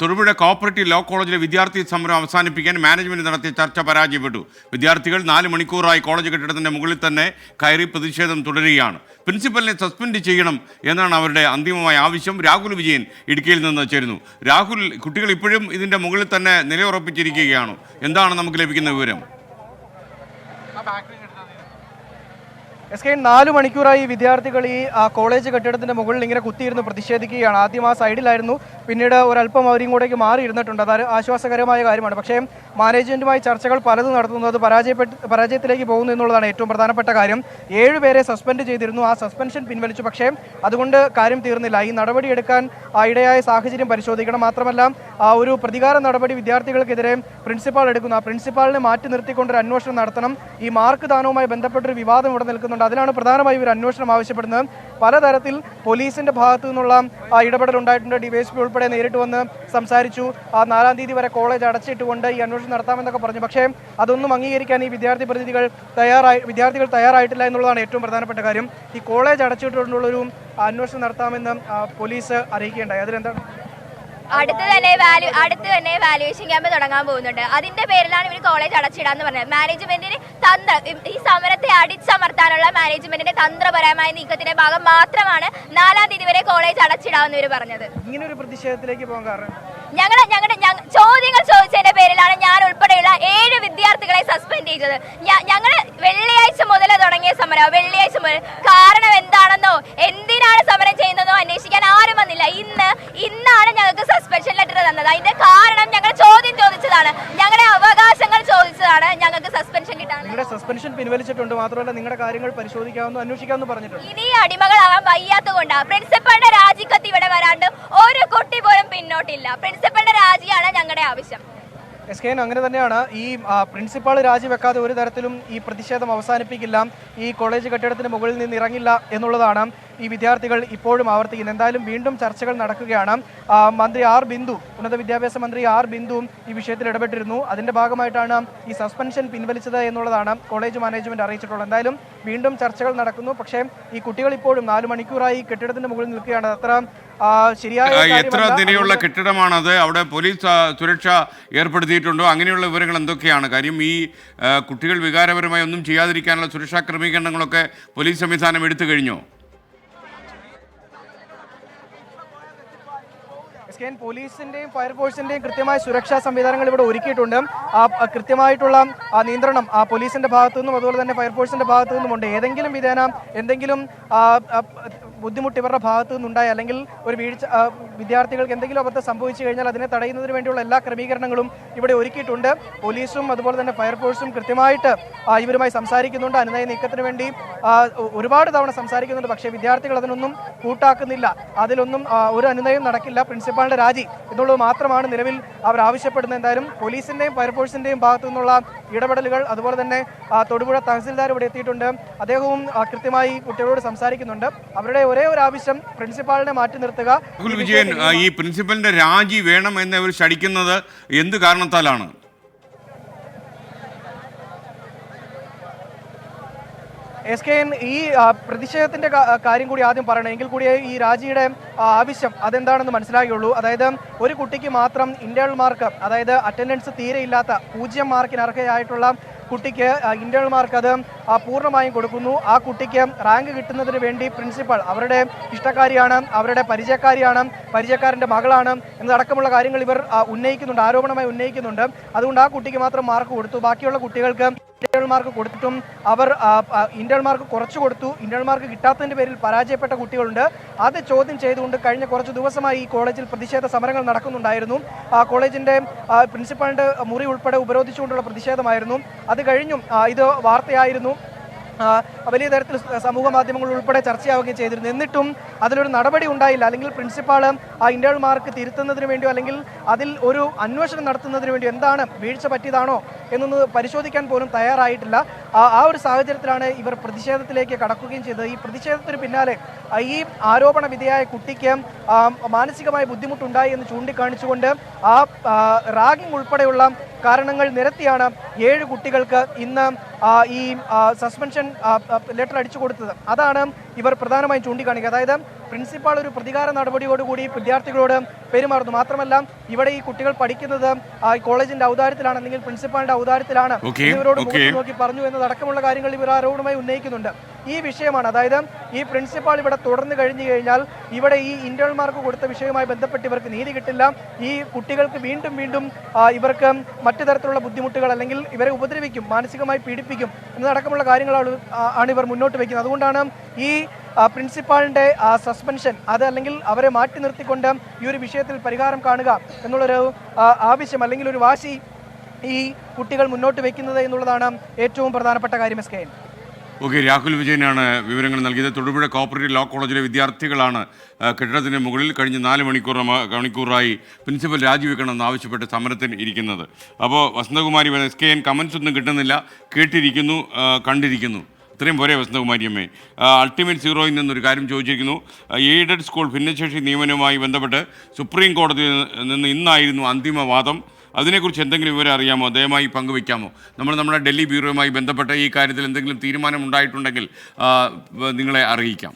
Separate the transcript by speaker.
Speaker 1: Thodupuzha cooperative law കോളേജിലെ വിദ്യാർത്ഥി സമരം അവസാനിപ്പിക്കാൻ മാനേജ്മെന്റ് നടത്തിയ ചർച്ച പരാജയപ്പെട്ടു. വിദ്യാർത്ഥികൾ നാല് മണിക്കൂറായി കോളേജ് കെട്ടിടത്തിന്റെ മുകളിൽ തന്നെ കയറി പ്രതിഷേധം തുടരുകയാണ്. പ്രിൻസിപ്പലിനെ സസ്പെൻഡ് ചെയ്യണം എന്നാണ് അവരുടെ അന്തിമമായ ആവശ്യം. രാഹുൽ വിജയൻ ഇടുക്കിയിൽ നിന്ന് ചേരുന്നു. രാഹുൽ കുട്ടികൾ ഇപ്പോഴും ഇതിന്റെ മുകളിൽ തന്നെ നിലയുറപ്പിച്ചിരിക്കുകയാണ്. എന്താണ് നമുക്ക് ലഭിക്കുന്ന വിവരം?
Speaker 2: എസ് കെ നാല് മണിക്കൂറായി വിദ്യാർത്ഥികൾ ഈ കോളേജ് കെട്ടിടത്തിന്റെ മുകളിൽ ഇങ്ങനെ കുത്തിയിരുന്ന് പ്രതിഷേധിക്കുകയാണ്. ആദ്യം ആ സൈഡിലായിരുന്നു. പിന്നീട് ഒരല്പം അവരിങ്ങോട്ടേക്ക് മാറി ഇരുന്നിട്ടുണ്ട് അത് ആശ്വാസകരമായ കാര്യമാണ്. പക്ഷേ മാനേജ്മെന്റുമായി ചർച്ചകൾ പലതും നടത്തുന്നത് പരാജയപ്പെട്ട് പരാജയത്തിലേക്ക് പോകുന്നു എന്നുള്ളതാണ് ഏറ്റവും പ്രധാനപ്പെട്ട കാര്യം. ഏഴുപേരെ സസ്പെൻഡ് ചെയ്തിരുന്നു. ആ സസ്പെൻഷൻ പിൻവലിച്ചു. പക്ഷേ അതുകൊണ്ട് കാര്യം തീർന്നില്ല. ഈ നടപടിയെടുക്കാൻ ഇടയായ സാഹചര്യം പരിശോധിക്കണം. മാത്രമല്ല ആ ഒരു പ്രതികാര നടപടി വിദ്യാർത്ഥികൾക്കെതിരെ പ്രിൻസിപ്പാൾ എടുക്കുന്നു. ആ പ്രിൻസിപ്പാളിനെ മാറ്റി നിർത്തിക്കൊണ്ട് ഒരു അന്വേഷണം നടത്തണം. ഈ മാർക്ക് ദാനവുമായി ബന്ധപ്പെട്ടൊരു വിവാദം ഇവിടെ നിൽക്കുന്നുണ്ട്. അതിലാണ് പ്രധാനമായും ഒരു അന്വേഷണം ആവശ്യപ്പെടുന്നത്. പലതരത്തിൽ പോലീസിന്റെ ഭാഗത്തു നിന്നുള്ള ഇടപെടൽ ഉണ്ടായിട്ടുണ്ട്. ഡിവൈഎസ്പി ഉൾപ്പെടെ നേരിട്ട് വന്ന് സംസാരിച്ചു. ആ നാലാം തീയതി വരെ കോളേജ് അടച്ചിട്ടുകൊണ്ട് ഈ അന്വേഷണം നടത്താമെന്നൊക്കെ പറഞ്ഞു. പക്ഷേ അതൊന്നും അംഗീകരിക്കാൻ ഈ വിദ്യാർത്ഥി പ്രതിനിധികൾ തയ്യാറായി വിദ്യാർത്ഥികൾ തയ്യാറായിട്ടില്ല എന്നുള്ളതാണ് ഏറ്റവും പ്രധാനപ്പെട്ട കാര്യം. ഈ കോളേജ് അടച്ചിട്ടുകൊണ്ടുള്ളൊരു അന്വേഷണം നടത്താമെന്ന് പോലീസ് അറിയിക്കുകയുണ്ടായി. അതിലെന്താണ്?
Speaker 3: അടുത്ത് തന്നെ വാല്യൂ അടുത്ത് തന്നെ വാല്യുവേഷൻ ക്യാമ്പ് തുടങ്ങാൻ പോകുന്നുണ്ട്. അതിന്റെ പേരിലാണ് ഇവർ കോളേജ് അടച്ചിടാന്ന് പറഞ്ഞത്. മാനേജ്മെന്റിന് തന്ത്ര ഈ സമരത്തെ അടിച്ചമർത്താനുള്ള മാനേജ്മെന്റിന്റെ തന്ത്രപരമായ നീക്കത്തിന്റെ ഭാഗം മാത്രമാണ് നാലാം തീയതി വരെ കോളേജ് അടച്ചിടാമെന്ന് ഇവർ പറഞ്ഞത്.
Speaker 2: ഇങ്ങനെ ഒരു പ്രതിഷേധത്തിലേക്ക് പോകാൻ കാരണം?
Speaker 3: ഞങ്ങൾ ഞങ്ങളുടെ ചോദ്യങ്ങൾ ചോദിച്ചതിന്റെ പേരിലാണ് ഞാൻ ഉൾപ്പെടെയുള്ള ഏഴ് വിദ്യാർത്ഥികളെ സസ്പെൻഡ് ചെയ്തത്. ഞങ്ങൾ വെള്ളിയാഴ്ച മുതൽ തുടങ്ങിയ സമരം. വെള്ളിയാഴ്ച മുതൽ കാരണം എന്താണെന്നോ? എന്തിനാണ് സമരം ചെയ്യുന്നതെന്നോ അന്വേഷിക്കാൻ ആരും വന്നില്ല ഇന്ന് ഇന്നാണ് ഞങ്ങൾക്ക് സസ്പെൻഷൻ ലെറ്റർ തന്നത് അതിന്റെ കാരണം ഞങ്ങൾ ചോദ്യം ചോദിച്ചതാണ് ഞങ്ങളുടെ അവകാശങ്ങൾ ചോദിച്ചതാണ് ഞങ്ങൾക്ക് സസ്പെൻഷൻ കിട്ടാൻ
Speaker 2: നിങ്ങളുടെ സസ്പെൻഷൻ പിൻവലിച്ചിട്ടുണ്ട്. മാത്രമല്ല നിങ്ങളുടെ കാര്യങ്ങൾ പരിശോധിക്കാമെന്ന് അന്വേഷിക്കാമെന്ന് പറഞ്ഞിട്ടുണ്ട്.
Speaker 3: ഇനി അടിമകളാവാൻ വയ്യാത്ത കൊണ്ടാണ് പ്രിൻസിപ്പളുടെ രാജിക്കത്ത് ഇവിടെ വരാണ്ട് ഒരു കുട്ടി പോലും പിന്നോട്ടില്ല. പ്രിൻസിപ്പളുടെ രാജിയാണ് ഞങ്ങളുടെ ആവശ്യം.
Speaker 2: എസ് കെ എൻ അങ്ങനെ തന്നെയാണ്. ഈ പ്രിൻസിപ്പാൾ രാജിവെക്കാതെ ഒരു തരത്തിലും ഈ പ്രതിഷേധം അവസാനിപ്പിക്കില്ല. ഈ കോളേജ് കെട്ടിടത്തിന് മുകളിൽ നിന്ന് ഇറങ്ങില്ല എന്നുള്ളതാണ് ഈ വിദ്യാർത്ഥികൾ ഇപ്പോഴും ആവർത്തിക്കുന്നത്. എന്തായാലും വീണ്ടും ചർച്ചകൾ നടക്കുകയാണ്. മന്ത്രി ആർ ബിന്ദു ഉന്നത വിദ്യാഭ്യാസ മന്ത്രി ആർ ബിന്ദുവും ഈ വിഷയത്തിൽ ഇടപെട്ടിരുന്നു. അതിന്റെ ഭാഗമായിട്ടാണ് ഈ സസ്പെൻഷൻ പിൻവലിച്ചത് എന്നുള്ളതാണ് കോളേജ് മാനേജ്മെന്റ് അറിയിച്ചിട്ടുള്ളത്. എന്തായാലും വീണ്ടും ചർച്ചകൾ നടക്കുന്നു. പക്ഷേ ഈ കുട്ടികൾ ഇപ്പോഴും നാല് മണിക്കൂറായി കെട്ടിടത്തിന്റെ മുകളിൽ നിൽക്കുകയാണ്. അത്ര ശരിയായ
Speaker 1: എത്ര. നിലയുള്ള കെട്ടിടമാണത്? അവിടെ പോലീസ് സുരക്ഷ ഏർപ്പെടുത്തിയിട്ടുണ്ടോ? അങ്ങനെയുള്ള വിവരങ്ങൾ എന്തൊക്കെയാണ്? കാര്യം ഈ കുട്ടികൾ വികാരപരമായി ഒന്നും ചെയ്യാതിരിക്കാനുള്ള സുരക്ഷാ ക്രമീകരണങ്ങളൊക്കെ പോലീസ് സംവിധാനം എടുത്തു കഴിഞ്ഞോ?
Speaker 2: എസ് പോലീസിന്റെയും ഫയർഫോഴ്സിന്റെയും കൃത്യമായ സുരക്ഷാ സംവിധാനങ്ങൾ ഇവിടെ ഒരുക്കിയിട്ടുണ്ട്. ആ കൃത്യമായിട്ടുള്ള ആ നിയന്ത്രണം ആ പോലീസിന്റെ ഭാഗത്തു നിന്നും അതുപോലെ തന്നെ ഫയർഫോഴ്സിന്റെ ഭാഗത്തു നിന്നും ഉണ്ട് ഏതെങ്കിലും വിധേന എന്തെങ്കിലും ബുദ്ധിമുട്ട് ഇവരുടെ ഭാഗത്തു നിന്നുണ്ടായി അല്ലെങ്കിൽ ഒരു വീഴ്ച വിദ്യാർത്ഥികൾക്ക് എന്തെങ്കിലും അബദ്ധം സംഭവിച്ചു കഴിഞ്ഞാൽ അതിനെ തടയുന്നതിന് വേണ്ടിയുള്ള എല്ലാ ക്രമീകരണങ്ങളും ഇവിടെ ഒരുക്കിയിട്ടുണ്ട്. പോലീസും അതുപോലെ തന്നെ ഫയർഫോഴ്സും കൃത്യമായിട്ട് ഇവരുമായി സംസാരിക്കുന്നുണ്ട്. അനുനയ നീക്കത്തിന് വേണ്ടി ഒരുപാട് തവണ സംസാരിക്കുന്നുണ്ട്. പക്ഷേ വിദ്യാർത്ഥികൾ അതിനൊന്നും കൂട്ടാക്കുന്നില്ല. അതിലൊന്നും ഒരു അനുനയം നടക്കില്ല. പ്രിൻസിപ്പാളിന്റെ രാജി എന്നുള്ളത് മാത്രമാണ് നിലവിൽ അവർ ആവശ്യപ്പെടുന്നത്. എന്തായാലും പോലീസിന്റെയും ഫയർഫോഴ്സിന്റെയും ഭാഗത്തു നിന്നുള്ള ഇടപെടലുകൾ അതുപോലെ തന്നെ തൊടുപുഴ തഹസിൽദാർ ഇവിടെ എത്തിയിട്ടുണ്ട്. അദ്ദേഹവും കൃത്യമായി കുട്ടികളോട് സംസാരിക്കുന്നുണ്ട്. അവരുടെ ഒരേ ഒരു ആവശ്യം പ്രിൻസിപ്പാളിനെ മാറ്റി നിർത്തുക.
Speaker 1: രാഹുൽ വിജയൻ ഈ പ്രിൻസിപ്പലിന്റെ രാജി വേണം എന്ന് അവർ ശടിക്കുന്നത് എന്ത് കാരണത്താലാണ്?
Speaker 2: എസ് കെ എൻ ഈ പ്രതിഷേധത്തിന്റെ കാര്യം കൂടി ആദ്യം പറയണം. എങ്കിൽ കൂടി ഈ രാജിയുടെ ആവശ്യം അതെന്താണെന്ന് മനസ്സിലാകുള്ളൂ അതായത് ഒരു കുട്ടിക്ക് മാത്രം ഇന്റേണൽ മാർക്ക് അതായത് അറ്റൻഡൻസ് തീരെ ഇല്ലാത്ത പൂജ്യം മാർക്കിന് അർഹയായിട്ടുള്ള കുട്ടിക്ക് ഇന്റേണൽ മാർക്ക് അത് പൂർണമായും കൊടുക്കുന്നു. ആ കുട്ടിക്ക് റാങ്ക് കിട്ടുന്നതിന് വേണ്ടി പ്രിൻസിപ്പൾ അവരുടെ ഇഷ്ടക്കാരിയാണ് അവരുടെ പരിചയക്കാരിയാണ് പരിചയക്കാരന്റെ മകളാണ് എന്നതടക്കമുള്ള കാര്യങ്ങൾ ഇവർ ഉന്നയിക്കുന്നുണ്ട് ആരോപണമായി ഉന്നയിക്കുന്നുണ്ട്. അതുകൊണ്ട് ആ കുട്ടിക്ക് മാത്രം മാർക്ക് കൊടുത്തു. ബാക്കിയുള്ള കുട്ടികൾക്ക് ഇന്റേണൽ മാർക്ക് കൊടുത്തിട്ടും അവർ ഇന്റേണൽ മാർക്ക് കുറച്ചു കൊടുത്തു. ഇന്റേണൽ മാർക്ക് കിട്ടാത്തതിന്റെ പേരിൽ പരാജയപ്പെട്ട കുട്ടികളുണ്ട്. അത് ചോദ്യം ചെയ്തുകൊണ്ട് കഴിഞ്ഞ കുറച്ച് ദിവസമായി ഈ കോളേജിൽ പ്രതിഷേധ സമരങ്ങൾ നടക്കുന്നുണ്ടായിരുന്നു. ആ കോളേജിന്റെ പ്രിൻസിപ്പാളിന്റെ മുറി ഉൾപ്പെടെ ഉപരോധിച്ചുകൊണ്ടുള്ള പ്രതിഷേധമായിരുന്നു. അത് കഴിഞ്ഞും ഇത് വാർത്തയായിരുന്നു. വലിയ തരത്തിൽ സമൂഹ മാധ്യമങ്ങൾ ഉൾപ്പെടെ ചർച്ചയാവുകയും ചെയ്തിരുന്നു. എന്നിട്ടും അതിലൊരു നടപടി ഉണ്ടായില്ല. അല്ലെങ്കിൽ പ്രിൻസിപ്പാൾ ആ ഇന്റേണൽ മാർക്ക് തിരുത്തുന്നതിന് വേണ്ടിയോ അല്ലെങ്കിൽ അതിൽ ഒരു അന്വേഷണം നടത്തുന്നതിന് വേണ്ടി എന്താണ് വീഴ്ച പറ്റിയതാണോ എന്നൊന്ന് പരിശോധിക്കാൻ പോലും തയ്യാറായിട്ടില്ല. ആ ഒരു സാഹചര്യത്തിലാണ് ഇവർ പ്രതിഷേധത്തിലേക്ക് കടക്കുകയും ചെയ്തത്. ഈ പ്രതിഷേധത്തിന് പിന്നാലെ ഈ ആരോപണ വിധേയായ കുട്ടിക്ക് മാനസികമായ ബുദ്ധിമുട്ടുണ്ടായി എന്ന് ചൂണ്ടിക്കാണിച്ചുകൊണ്ട് ആ റാഗിംഗ് ഉൾപ്പെടെയുള്ള കാരണങ്ങൾ നിരത്തിയാണ് ഏഴ് കുട്ടികൾക്ക് ഇന്ന് ഈ സസ്പെൻഷൻ ലെറ്റർ അടിച്ചു കൊടുത്തത്. അതാണ് ഇവർ പ്രധാനമായും ചൂണ്ടിക്കാണിക്കുക. അതായത് പ്രിൻസിപ്പാൾ ഒരു പ്രതികാര നടപടിയോടുകൂടി വിദ്യാർത്ഥികളോട് പെരുമാറുന്നു. മാത്രമല്ല ഇവിടെ ഈ കുട്ടികൾ പഠിക്കുന്നത് കോളേജിന്റെ ഔദാര്യത്തിലാണ് അല്ലെങ്കിൽ പ്രിൻസിപ്പാളിന്റെ ഔദാര്യത്തിലാണ് ഇവരോട് നോക്കി പറഞ്ഞു എന്നതടക്കമുള്ള കാര്യങ്ങൾ ഇവർ ആരോപണമായി ഉന്നയിക്കുന്നുണ്ട്. ഈ വിഷയമാണ്. അതായത് ഈ പ്രിൻസിപ്പാൾ ഇവിടെ തുടർന്ന് കഴിഞ്ഞു കഴിഞ്ഞാൽ ഇവിടെ ഈ ഇന്റേണൽ മാർക്ക് കൊടുത്ത വിഷയവുമായി ബന്ധപ്പെട്ട് ഇവർക്ക് നീതി കിട്ടില്ല. ഈ കുട്ടികൾക്ക് വീണ്ടും വീണ്ടും ഇവർക്ക് മറ്റു തരത്തിലുള്ള ബുദ്ധിമുട്ടുകൾ അല്ലെങ്കിൽ ഇവരെ ഉപദ്രവിക്കും മാനസികമായി പീഡിപ്പിക്കും എന്നതടക്കമുള്ള കാര്യങ്ങളാണ് ആണ് ഇവർ മുന്നോട്ട് വയ്ക്കുന്നത്. അതുകൊണ്ടാണ് ഈ പ്രിൻസിപ്പാളിന്റെ സസ്പെൻഷൻ അത് അല്ലെങ്കിൽ അവരെ മാറ്റി നിർത്തിക്കൊണ്ട് ഈ ഒരു വിഷയത്തിൽ പരിഹാരം കാണുക എന്നുള്ളൊരു ആവശ്യം അല്ലെങ്കിൽ ഒരു വാശി ഈ കുട്ടികൾ മുന്നോട്ട് വയ്ക്കുന്നത് എന്നുള്ളതാണ് ഏറ്റവും പ്രധാനപ്പെട്ട കാര്യം എസ് കെ
Speaker 1: ഓക്കെ രാഹുൽ വിജയനാണ് വിവരങ്ങൾ നൽകിയത്. തൊടുപുഴ കോപ്പറേറ്റീവ് ലോ കോളേജിലെ വിദ്യാർത്ഥികളാണ് കെട്ടിടത്തിന് മുകളിൽ കഴിഞ്ഞ നാല് മണിക്കൂർ മണിക്കൂറായി പ്രിൻസിപ്പൽ രാജിവെക്കണമെന്ന് ആവശ്യപ്പെട്ട് സമരത്തിന് ഇരിക്കുന്നത്. അപ്പോൾ Vasanthakumari S K N comments ഒന്നും കിട്ടുന്നില്ല. കേട്ടിരിക്കുന്നു കണ്ടിരിക്കുന്നു. ഇത്രയും പോരെ വസന്തകുമാരി അമ്മേ. അൾട്ടിമേറ്റ് സീറോയിൽ നിന്നൊരു കാര്യം ചോദിച്ചിരിക്കുന്നു. എയ്ഡഡ് സ്കൂൾ ഭിന്നശേഷി നിയമനവുമായി ബന്ധപ്പെട്ട് സുപ്രീം കോടതിയിൽ നിന്ന് ഇന്നായിരുന്നു അന്തിമ വാദം. അതിനെക്കുറിച്ച് എന്തെങ്കിലും വിവരം അറിയാമോ? ദയമായി പങ്കുവയ്ക്കാമോ? നമ്മൾ നമ്മുടെ ഡൽഹി ബ്യൂറോയുമായി ബന്ധപ്പെട്ട് ഈ കാര്യത്തിൽ എന്തെങ്കിലും തീരുമാനം ഉണ്ടായിട്ടുണ്ടെങ്കിൽ നിങ്ങളെ അറിയിക്കാം.